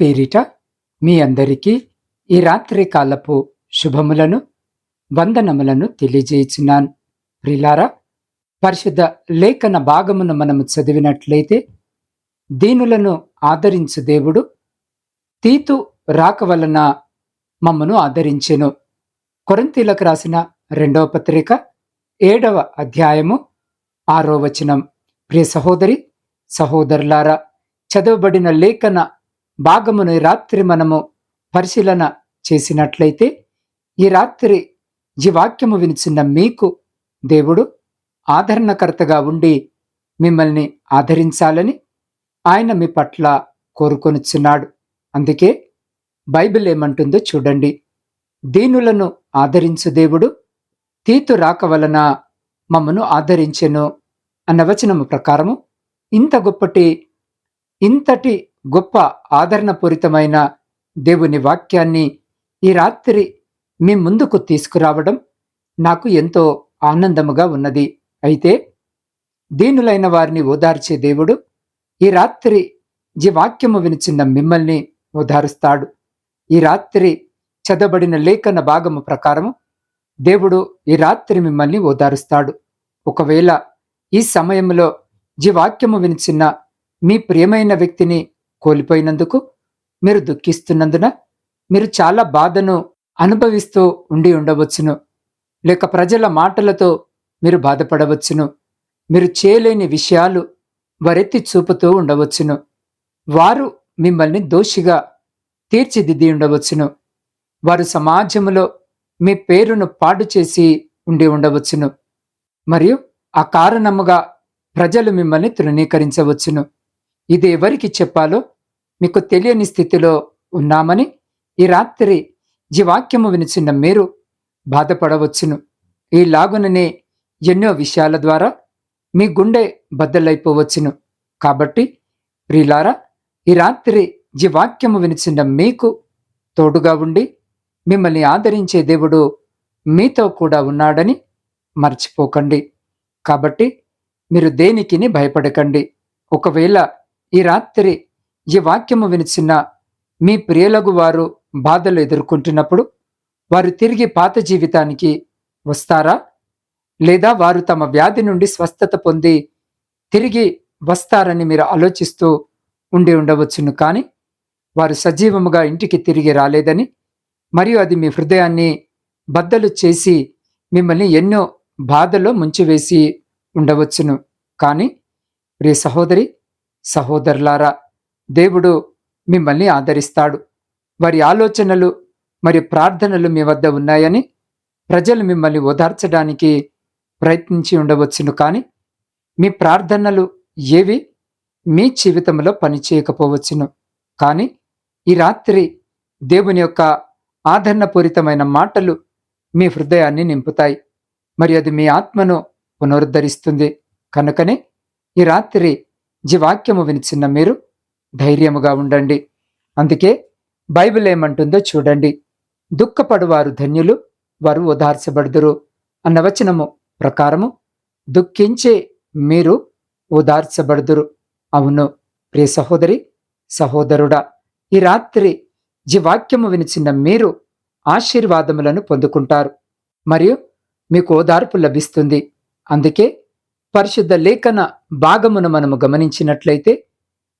పేరిట మీ అందరికీ ఈ రాత్రి కాలపు శుభములను వందనములను తెలియజేయుచున్నాను. ప్రిలారా పరిశుద్ధ లేఖన భాగమును మనము చదివినట్లయితే దీనులను ఆదరించు దేవుడు తీతు రాక వలన మమ్మను ఆదరించెను. కొరంతీలకు రాసిన రెండవ పత్రిక ఏడవ అధ్యాయము ఆరో వచనం. ప్రియ సహోదరి సహోదరులారా చదవబడిన లేఖన భాగమును ఈ రాత్రి మనము పరిశీలన చేసినట్లయితే ఈ రాత్రి ఈ వాక్యము వినిచిన మీకు దేవుడు ఆదరణకర్తగా ఉండి మిమ్మల్ని ఆదరించాలని ఆయన మీ పట్ల కోరుకొనిచున్నాడు. అందుకే బైబిల్ ఏమంటుందో చూడండి. దీనులను ఆదరించు దేవుడు తీతు రాక వలన మమ్మను ఆదరించెను అన్న వచనము ప్రకారము ఇంత గొప్పటి ఇంతటి గొప్ప ఆదరణపూరితమైన దేవుని వాక్యాన్ని ఈ రాత్రి మీ ముందుకు తీసుకురావడం నాకు ఎంతో ఆనందముగా ఉన్నది. అయితే దీనులైన వారిని ఓదార్చే దేవుడు ఈ రాత్రి ఈ వాక్యము వినిచిన్న మిమ్మల్ని ఓదారుస్తాడు. ఈ రాత్రి చదబడిన లేఖన భాగము ప్రకారము దేవుడు ఈ రాత్రి మిమ్మల్ని ఓదారుస్తాడు. ఒకవేళ ఈ సమయంలో ఈ వాక్యము వినిచిన్న మీ ప్రియమైన వ్యక్తిని కోల్పోయినందుకు మీరు దుఃఖిస్తున్నందున మీరు చాలా బాధను అనుభవిస్తూ ఉండి ఉండవచ్చును. లేక ప్రజల మాటలతో మీరు బాధపడవచ్చును. మీరు చేయలేని విషయాలు వరెత్తి చూపుతూ ఉండవచ్చును. వారు మిమ్మల్ని దోషిగా తీర్చిదిద్ది ఉండవచ్చును. వారు సమాజంలో మీ పేరును పాడు చేసి ఉండి ఉండవచ్చును. మరియు ఆ కారణముగా ప్రజలు మిమ్మల్ని తృణీకరించవచ్చును. ఇది ఎవరికి చెప్పాలో మీకు తెలియని స్థితిలో ఉన్నామని ఈ రాత్రి జీవాక్యము వినిచిన్న మీరు బాధపడవచ్చును. ఈ లాగుననే ఎన్నో విషయాల ద్వారా మీ గుండె బద్దలైపోవచ్చును. కాబట్టి ప్రిలారా ఈ రాత్రి జీవాక్యము వినిచిన మీకు తోడుగా ఉండి మిమ్మల్ని ఆదరించే దేవుడు మీతో కూడా ఉన్నాడని మర్చిపోకండి. కాబట్టి మీరు దేనికిని భయపడకండి. ఒకవేళ ఈ రాత్రి ఈ వాక్యము వినిచిన మీ ప్రియులకు వారు బాధలు ఎదుర్కొంటున్నప్పుడు వారు తిరిగి పాత జీవితానికి వస్తారా? లేదా వారు తమ వ్యాధి నుండి స్వస్థత పొంది తిరిగి వస్తారని మీరు ఆలోచిస్తూ ఉండి ఉండవచ్చును కానీ వారు సజీవముగా ఇంటికి తిరిగి రాలేదని మరియు అది మీ హృదయాన్ని బద్దలు చేసి మిమ్మల్ని ఎన్నో బాధలో ముంచివేసి ఉండవచ్చును. కానీ ప్రియ సహోదరి సహోదరులారా దేవుడు మిమ్మల్ని ఆదరిస్తాడు. వారి ఆలోచనలు మరియు ప్రార్థనలు మీ వద్ద ఉన్నాయని ప్రజలు మిమ్మల్ని ఓదార్చడానికి ప్రయత్నించి ఉండవచ్చును కానీ మీ ప్రార్థనలు ఏవి? మీ జీవితంలో పనిచేయకపోవచ్చును కానీ ఈ రాత్రి దేవుని యొక్క ఆదరణపూరితమైన మాటలు మీ హృదయాన్ని నింపుతాయి. మరి అది మీ ఆత్మను పునరుద్ధరిస్తుంది. కనుకనే ఈ రాత్రి జీవాక్యము వినిచిన్న మీరు ధైర్యముగా ఉండండి. అందుకే బైబిల్ ఏమంటుందో చూడండి. దుఃఖపడువారు ధన్యులు వారు ఓదార్చబడుదురు అన్న వచనము ప్రకారము దుఃఖించే మీరు ఓదార్చబడుదురు. అవును ప్రియ సహోదరి సహోదరుడా ఈ రాత్రి జీవాక్యము వినిచిన మీరు ఆశీర్వాదములను పొందుకుంటారు. మరియు మీకు ఓదార్పు లభిస్తుంది. అందుకే పరిశుద్ధ లేఖన భాగమును మనము గమనించినట్లయితే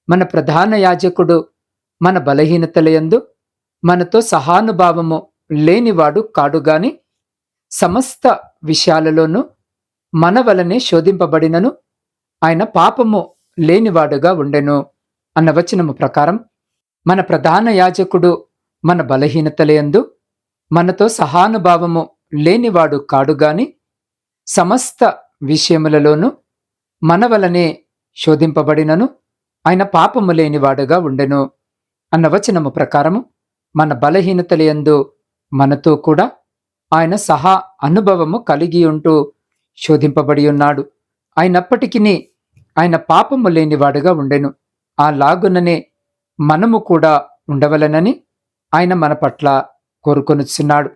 మన ప్రధాన యాజకుడు మన బలహీనతలయందు మనతో సహానుభావము లేనివాడు కాడుగాని సమస్త విషయాలలోనూ మన వలనే శోధింపబడినను ఆయన పాపము లేనివాడుగా ఉండెను అన్న వచనము ప్రకారం మన ప్రధాన యాజకుడు మన బలహీనతలయందు మనతో సహానుభావము లేనివాడు కాడుగాని సమస్త విషయములలోనూ మన వలనే శోధింపబడినను ఆయన పాపము లేనివాడుగా ఉండెను అన్న వచనము ప్రకారము మన బలహీనతలయందు మనతో కూడా ఆయన సహా అనుభవము కలిగి ఉంటూ శోధింపబడి ఉన్నాడు. అయినప్పటికీ ఆయన పాపము లేనివాడుగా ఉండెను. ఆ లాగుననే మనము కూడా ఉండవలనని ఆయన మన పట్ల కోరుకొనుచున్నాడు.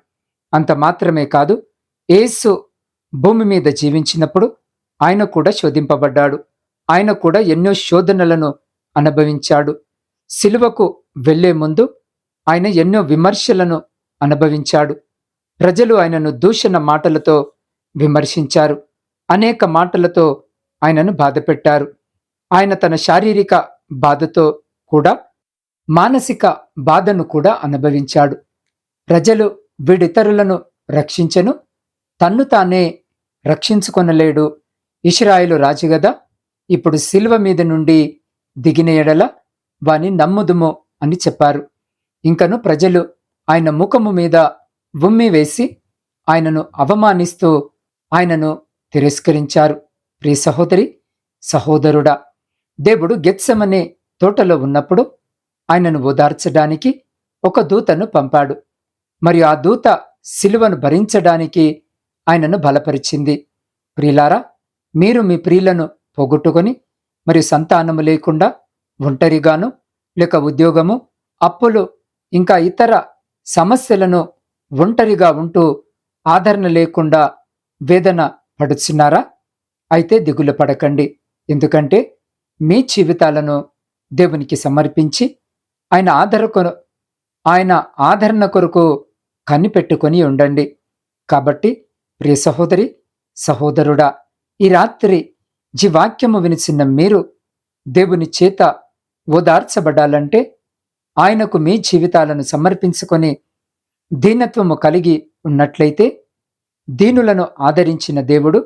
అంత మాత్రమే కాదు ఏసు భూమి మీద జీవించినప్పుడు ఆయన కూడా శోధింపబడ్డాడు. ఆయన కూడా ఎన్నో శోధనలను అనుభవించాడు. సిలువకు వెళ్ళే ముందు ఆయన ఎన్నో విమర్శలను అనుభవించాడు. ప్రజలు ఆయనను దూషణ మాటలతో విమర్శించారు. అనేక మాటలతో ఆయనను బాధపెట్టారు. ఆయన తన శారీరక బాధతో కూడా మానసిక బాధను కూడా అనుభవించాడు. ప్రజలు వీడితరులను రక్షించను. తన్ను తానే రక్షించుకొనలేడు. ఇష్రాయిలు రాజు గదా ఇప్పుడు శిల్వ మీద నుండి దిగిన ఎడల వాని నమ్ముదుము అని చెప్పారు. ఇంకను ప్రజలు ఆయన ముఖము మీద ఉమ్మి వేసి ఆయనను అవమానిస్తూ ఆయనను తిరస్కరించారు. ప్రియ సహోదరి సహోదరుడా దేవుడు గెత్సమనే తోటలో ఉన్నప్పుడు ఆయనను ఓదార్చడానికి ఒక దూతను పంపాడు. మరియు ఆ దూత శిలువను భరించడానికి ఆయనను బలపరిచింది. ప్రియులారా మీరు మీ ప్రియులను పోగొట్టుకొని మరియు సంతానము లేకుండా ఒంటరిగాను లేక ఉద్యోగము అప్పులు ఇంకా ఇతర సమస్యలను ఒంటరిగా ఉంటూ ఆదరణ లేకుండా వేదన పడుచున్నారా? అయితే దిగులు పడకండి. ఎందుకంటే మీ జీవితాలను దేవునికి సమర్పించి ఆయన ఆదర ఆయన ఆదరణ కొరకు కనిపెట్టుకొని ఉండండి. కాబట్టి ప్రియ సహోదరి సహోదరుడా ఈ రాత్రి జీవాక్యము వినిచిన మీరు దేవుని చేత ఓదార్చబడాలంటే ఆయనకు మీ జీవితాలను సమర్పించుకొని దీనత్వము కలిగి ఉన్నట్లయితే దీనులను ఆదరించిన దేవుడు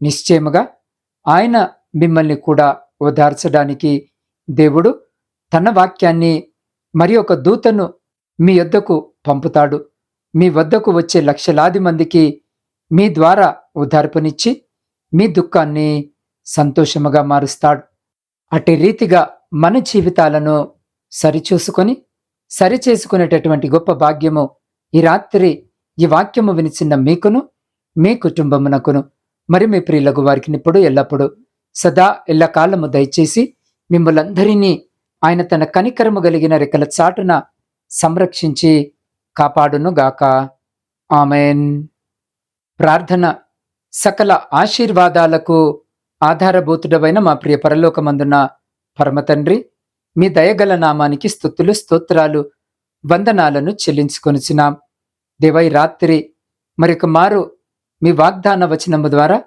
నిశ్చయముగా ఆయన మిమ్మల్ని కూడా ఓదార్చడానికి దేవుడు తన వాక్యాన్ని మరి ఒక దూతను మీ వద్దకు పంపుతాడు. మీ వద్దకు వచ్చే లక్షలాది మందికి మీ ద్వారా ఓదార్పునిచ్చి మీ దుఃఖాన్ని సంతోషముగా మారుస్తాడు. అట్టి రీతిగా మన జీవితాలను సరిచూసుకొని సరిచేసుకునేటటువంటి గొప్ప భాగ్యము ఈ రాత్రి ఈ వాక్యము వినిచిన మీకును మీ కుటుంబమునకును మరి మీ ప్రియులకు వారికి ఇప్పుడు ఎల్లప్పుడూ సదా ఎల్లకాలము దయచేసి మిమ్మలందరినీ ఆయన తన కనికరము కలిగిన రెక్కల చాటున సంరక్షించి కాపాడును గాక ఆమెన్. ప్రార్థన సకల ఆశీర్వాదాలకు ఆధారభూతుడమైన మా ప్రియ పరలోకమందున్న పరమతండ్రి మీ దయగల నామానికి స్థుతులు స్తోత్రాలు వందనాలను చెల్లించుకొనిచున్నాం. దేవై రాత్రి మరొక మారు మీ వాగ్దాన వచనము ద్వారా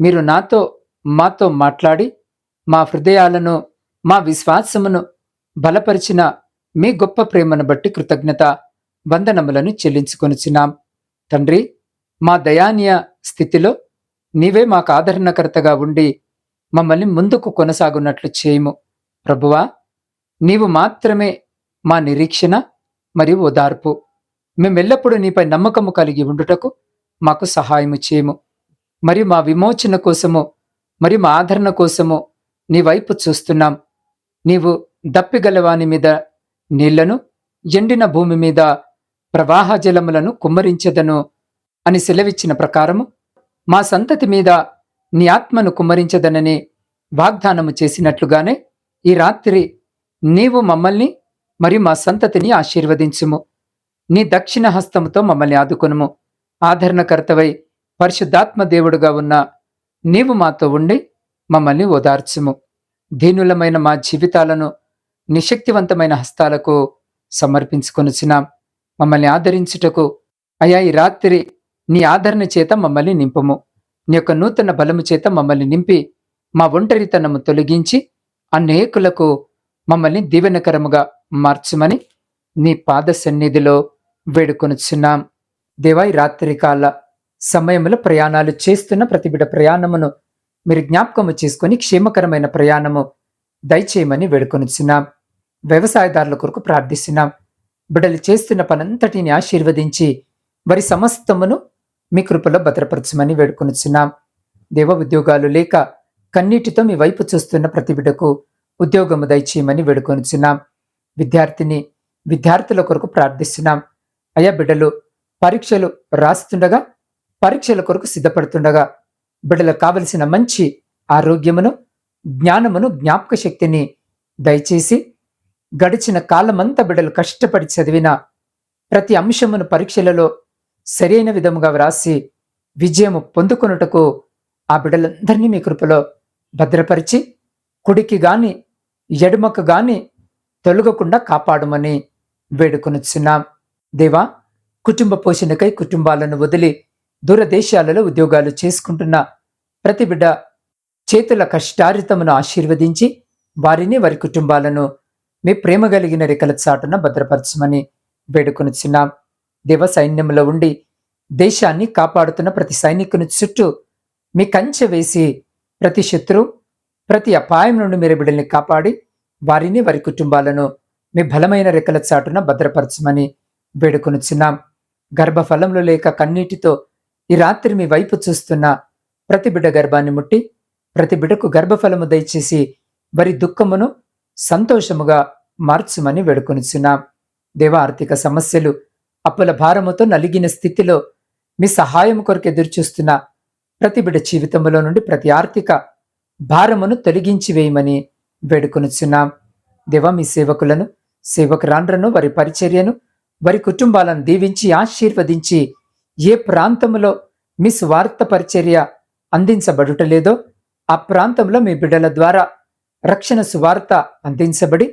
మీరు నాతో మాతో మాట్లాడి మా హృదయాలను మా విశ్వాసమును బలపరిచిన మీ గొప్ప ప్రేమను బట్టి కృతజ్ఞత వందనములను చెల్లించుకొనిచున్నాం. తండ్రి మా దయానీయ స్థితిలో నీవే మాకు ఆదరణకర్తగా ఉండి మమ్మల్ని ముందుకు కొనసాగున్నట్లు చేయము. ప్రభువా నీవు మాత్రమే మా నిరీక్షణ మరియు ఓదార్పు. మేమెల్లప్పుడూ నీపై నమ్మకము కలిగి ఉండుటకు మాకు సహాయము చేయము. మరి మా విమోచన కోసము మరి మా ఆదరణ కోసము నీ వైపు చూస్తున్నాం. నీవు దప్పిగలవాని మీద నీళ్ళను ఎండిన భూమి మీద ప్రవాహ జలములను కుమ్మరించదను. అని సెలవిచ్చిన ప్రకారము మా సంతతి మీద నీ ఆత్మను కుమ్మరించదనని వాగ్దానము చేసినట్లుగానే ఈ రాత్రి నీవు మమ్మల్ని మరియు మా సంతతిని ఆశీర్వదించుము. నీ దక్షిణ హస్తముతో మమ్మల్ని ఆదుకొనుము. ఆదరణకర్తవై పరిశుద్ధాత్మ దేవుడుగా ఉన్న నీవు మాతో ఉండి మమ్మల్ని ఓదార్చుము. దీనులమైన మా జీవితాలను నిశక్తివంతమైన హస్తాలకు సమర్పించుకొనుచున్నాం. మమ్మల్ని ఆదరించుటకు అయా ఈ రాత్రి నీ ఆదరణ చేత మమ్మల్ని నింపము. నీ యొక్క నూతన బలము చేత మమ్మల్ని నింపి మా ఒంటరితనము తొలగించి అనేకులకు మమ్మల్ని దీవెనకరముగా మార్చమని నీ పాద సన్నిధిలో వేడుకొనుచున్నాం. దేవాయి రాత్రికాల సమయంలో ప్రయాణాలు చేస్తున్న ప్రతిబిడ ప్రయాణమును మీరు జ్ఞాపకము చేసుకొని క్షేమకరమైన ప్రయాణము దయచేయమని వేడుకొనుచున్నాం. వ్యవసాయదారుల కొరకు ప్రార్థిస్తున్నాం. బిడలు చేస్తున్న పనంతటిని ఆశీర్వదించి వారి సమస్తమును మీ కృపలో భద్రపరచమని వేడుకొనిచున్నాం. దేవ ఉద్యోగాలు లేక కన్నీటితో మీ వైపు చూస్తున్న ప్రతి బిడ్డకు ఉద్యోగము దయచేయమని వేడుకొనిచున్నాం. విద్యార్థిని విద్యార్థుల కొరకు ప్రార్థిస్తున్నాం. అయా బిడ్డలు పరీక్షలు రాస్తుండగా పరీక్షల కొరకు సిద్ధపడుతుండగా బిడ్డలకు కావలసిన మంచి ఆరోగ్యమును జ్ఞానమును జ్ఞాపక శక్తిని దయచేసి గడిచిన కాలమంతా బిడ్డలు కష్టపడి చదివిన ప్రతి అంశమును పరీక్షలలో సరైన విధముగా వ్రాసి విజయము పొందుకొనుటకు ఆ బిడ్డలందరినీ మీ కృపలో భద్రపరిచి కుడికి గాని ఎడుమకు గాని తొలగకుండా కాపాడమని వేడుకొనుచున్నాం. దేవా కుటుంబ పోషణకై కుటుంబాలను వదిలి దూరదేశాలలో ఉద్యోగాలు చేసుకుంటున్న ప్రతి బిడ్డ చేతుల కష్టారితమును ఆశీర్వదించి వారిని వారి కుటుంబాలను మీ ప్రేమ కలిగిన రెక్కల చాటున భద్రపరచమని వేడుకొనుచున్నాం. దేవ సైన్యంలో ఉండి దేశాన్ని కాపాడుతున్న ప్రతి సైనికుని చుట్టూ మీ కంచె వేసి ప్రతి శత్రు ప్రతి అపాయం నుండి మీరు బిడ్డల్ని కాపాడి వారిని వారి కుటుంబాలను మీ బలమైన రెక్కల చాటున భద్రపరచమని వేడుకొనుచున్నాం. గర్భఫలంలో లేక కన్నీటితో ఈ రాత్రి మీ వైపు చూస్తున్న ప్రతి బిడ్డ గర్భాన్ని ముట్టి ప్రతి బిడ్డకు గర్భఫలము దయచేసి వారి దుఃఖమును సంతోషముగా మార్చుమని వేడుకొనిచున్నాం. దేవ ఆర్థిక సమస్యలు అప్పుల భారముతో నలిగిన స్థితిలో మీ సహాయం కొరకు ఎదురుచూస్తున్న ప్రతి బిడ జీవితంలో నుండి ప్రతి ఆర్థిక భారమును తొలగించి వేయమని వేడుకొనుచున్నాం. దేవ మీ సేవకులను సేవకురాండ్రను వారి పరిచర్యను వారి కుటుంబాలను దీవించి ఆశీర్వదించి ఏ ప్రాంతంలో మీ స్వార్థ పరిచర్య అందించబడుటలేదో ఆ ప్రాంతంలో మీ బిడ్డల ద్వారా రక్షణ సువార్త అందించబడి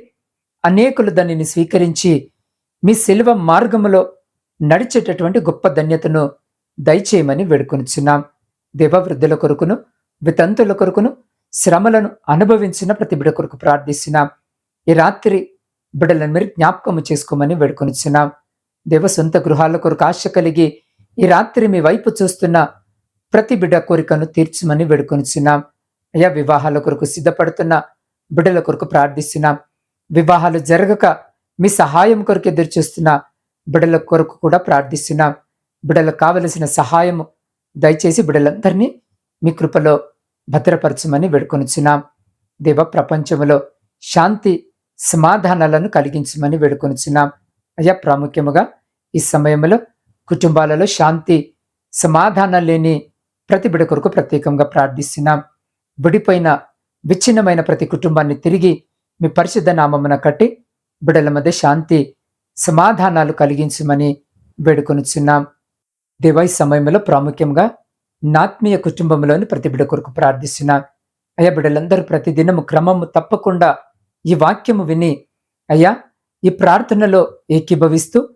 అనేకులు దానిని స్వీకరించి మీ శిల్వ మార్గములో నడిచేటటువంటి గొప్ప ధన్యతను దయచేయమని వేడుకొనిచున్నాం. దేవవృద్ధుల కొరకును వితంతుల కొరకును శ్రమలను అనుభవించిన ప్రతి బిడ కొరకు ప్రార్థిస్తున్నాం. ఈ రాత్రి బిడలను మీరు జ్ఞాపకము చేసుకోమని వేడుకొనిచున్నాం. దేవ సొంత గృహాల కొరకు ఆశ కలిగి ఈ రాత్రి మీ వైపు చూస్తున్న ప్రతి బిడ్డ కోరికను తీర్చమని వేడుకొనిచున్నాం. అయా వివాహాల కొరకు సిద్ధపడుతున్న బిడ్డల కొరకు ప్రార్థిస్తున్నాం. వివాహాలు జరగక మీ సహాయం కొరకు ఎదురు చూస్తున్న బిడల కొరకు కూడా ప్రార్థిస్తున్నాం. బిడలకు కావలసిన సహాయము దయచేసి బిడలందరినీ మీ కృపలో భద్రపరచమని వేడుకొనుచున్నాం. దేవ ప్రపంచములో శాంతి సమాధానాలను కలిగించమని వేడుకొనుచున్నాం. అయ్యా ప్రాముఖ్యముగా ఈ సమయంలో కుటుంబాలలో శాంతి సమాధానం లేని ప్రతి బిడ కొరకు ప్రత్యేకంగా ప్రార్థిస్తున్నాం. విడిపోయిన విచ్ఛిన్నమైన ప్రతి కుటుంబాన్ని తిరిగి మీ పరిశుద్ధ నామమున కట్టి బిడల మధ్య శాంతి సమాధానాలు కలిగించమని వేడుకొనిచున్నాం. దేవాయి సమయంలో ప్రాముఖ్యంగా నాత్మీయ కుటుంబంలోని ప్రతి బిడ కొరకు ప్రార్థిస్తున్నాం. అయ్యా బిడ్డలందరూ ప్రతిదినము క్రమము తప్పకుండా ఈ వాక్యము విని అయ్యా ఈ ప్రార్థనలో ఏకీభవిస్తూ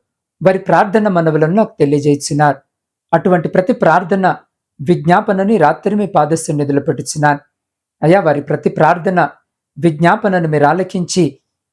వారి ప్రార్థన మనవులను నాకు తెలియజేస్తున్నారు అటువంటి ప్రతి ప్రార్థన విజ్ఞాపనని రాత్రి మీ పాదస్సు నిధులు పెట్టుచున్నాను. అయ్యా వారి ప్రతి ప్రార్థన విజ్ఞాపనను మీరు ఆలకించి